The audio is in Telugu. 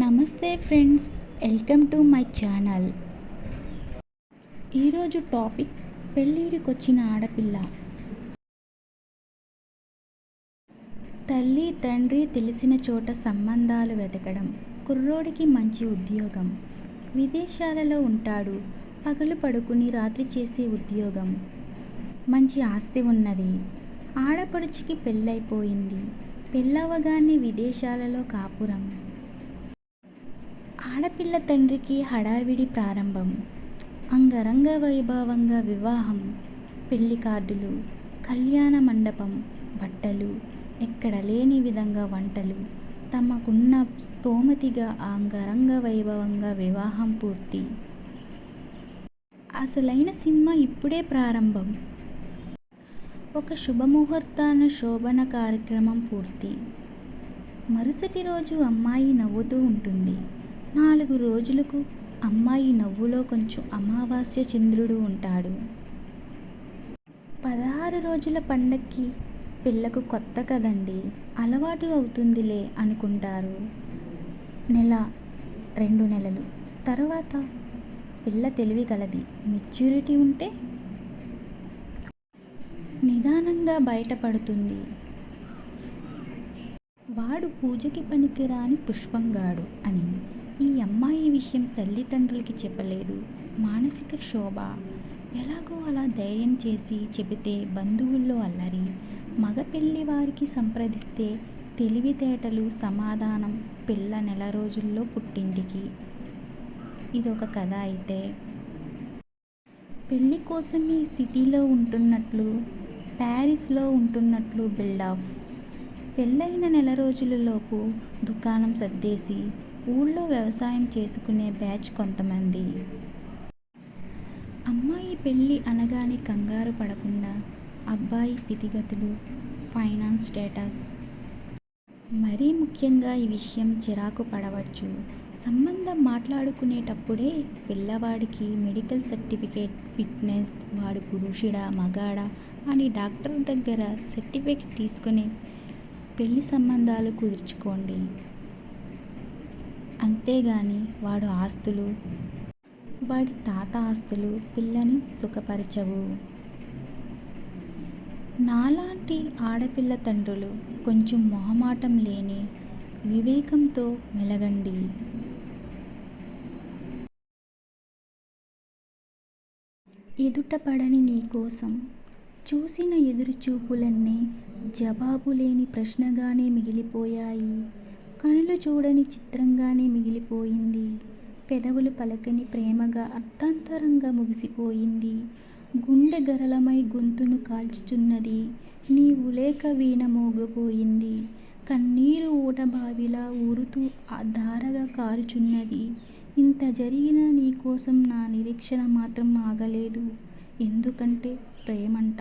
నమస్తే friends welcome to my channel. ఈరోజు టాపిక్ పెళ్ళిడికొచ్చిన ఆడపిల్ల. తల్లి తండ్రి తెలిసిన చోట సంబంధాలు వెతకడం కుర్రోడికి మంచి ఉద్యోగం. విదేశాలలో ఉంటాడు పగలు పడుకుని రాత్రి చేసే ఉద్యోగం. మంచి ఆస్తి ఉన్నది. ఆడపడుచుకి పెళ్ళైపోయింది. పెళ్ళవగానే విదేశాలలో కాపురం. ఆడపిల్ల తండ్రికి హడావిడి ప్రారంభం. అంగరంగ వైభవంగా వివాహం. పెళ్ళి కార్డులు కళ్యాణ మండపం బట్టలు ఎక్కడ లేని విధంగా వంటలు. తమకున్న స్తోమతిగా అంగరంగ వైభవంగా వివాహం పూర్తి. అసలైన సినిమా ఇప్పుడే ప్రారంభం. ఒక శుభముహూర్తాన శోభన కార్యక్రమం పూర్తి. మరుసటి రోజు అమ్మాయి నవ్వుతూ ఉంటుంది. నాలుగు రోజులకు అమ్మాయి నవ్వులో కొంచెం అమావాస్య చంద్రుడు ఉంటాడు. పదహారు రోజుల పండక్కి పిల్లకు కొత్త కదండి అలవాటు అవుతుందిలే అనుకుంటారు. నెల రెండు నెలలు. తర్వాత పిల్ల తెలివి కలది మెచ్యూరిటీ ఉంటే నిదానంగా బయటపడుతుంది. వాడు పూజకి పనికిరాని పుష్పంగాడు అని ఈ అమ్మాయి విషయం తల్లిదండ్రులకి చెప్పలేదు. మానసిక శోభ ఎలాగో అలా ధైర్యం చేసి చెబితే బంధువుల్లో అల్లరి. మగ పెళ్ళి వారికి సంప్రదిస్తే తెలివితేటలు సమాధానం పిల్ల నెల రోజుల్లో పుట్టింటికి. ఇదొక కథ అయితే. పెళ్ళి కోసమే సిటీలో ఉంటున్నట్లు ప్యారిస్లో ఉంటున్నట్లు బిల్డప్ పెళ్ళైన నెల రోజులలోపు దుకాణం సర్దేసి ఊళ్ళో వ్యవసాయం చేసుకునే బ్యాచ్ కొంతమంది. అమ్మాయి పెళ్ళి అనగానే కంగారు పడకుండా అబ్బాయి స్థితిగతులు ఫైనాన్స్ స్టేటస్. మరీ ముఖ్యంగా ఈ విషయం చిరాకు పడవచ్చు. సంబంధం మాట్లాడుకునేటప్పుడే పిల్లవాడికి మెడికల్ సర్టిఫికేట్ ఫిట్నెస్ వాడు పురుషుడా మగాడా అని డాక్టర్ దగ్గర సర్టిఫికేట్ తీసుకుని పెళ్ళి సంబంధాలు కుదుర్చుకోండి. అంతేగాని వాడు ఆస్తులు వాడి తాత ఆస్తులు పిల్లని సుఖపరచవు. నాలాంటి ఆడపిల్ల తండ్రులు కొంచెం మొహమాటం లేని వివేకంతో మెలగండి. ఎదుటపడని నీకోసం చూసిన ఎదురుచూపులన్నీ జవాబు లేని ప్రశ్నగానే మిగిలిపోయాయి. కనులు చూడని చిత్రంగానే మిగిలిపోయింది. పెదవులు పలకని ప్రేమగా అర్థాంతరంగా ముగిసిపోయింది. గుండె గరళమై గొంతును కాల్చుచున్నది. నీవు లేక వీణ మోగపోయింది. కన్నీరు ఊటబావిలా ఊరుతూ ఆ ధారగా కారుచున్నది. ఇంత జరిగినా నీకోసం నా నిరీక్షణ మాత్రం ఆగలేదు. ఎందుకంటే ప్రేమంట.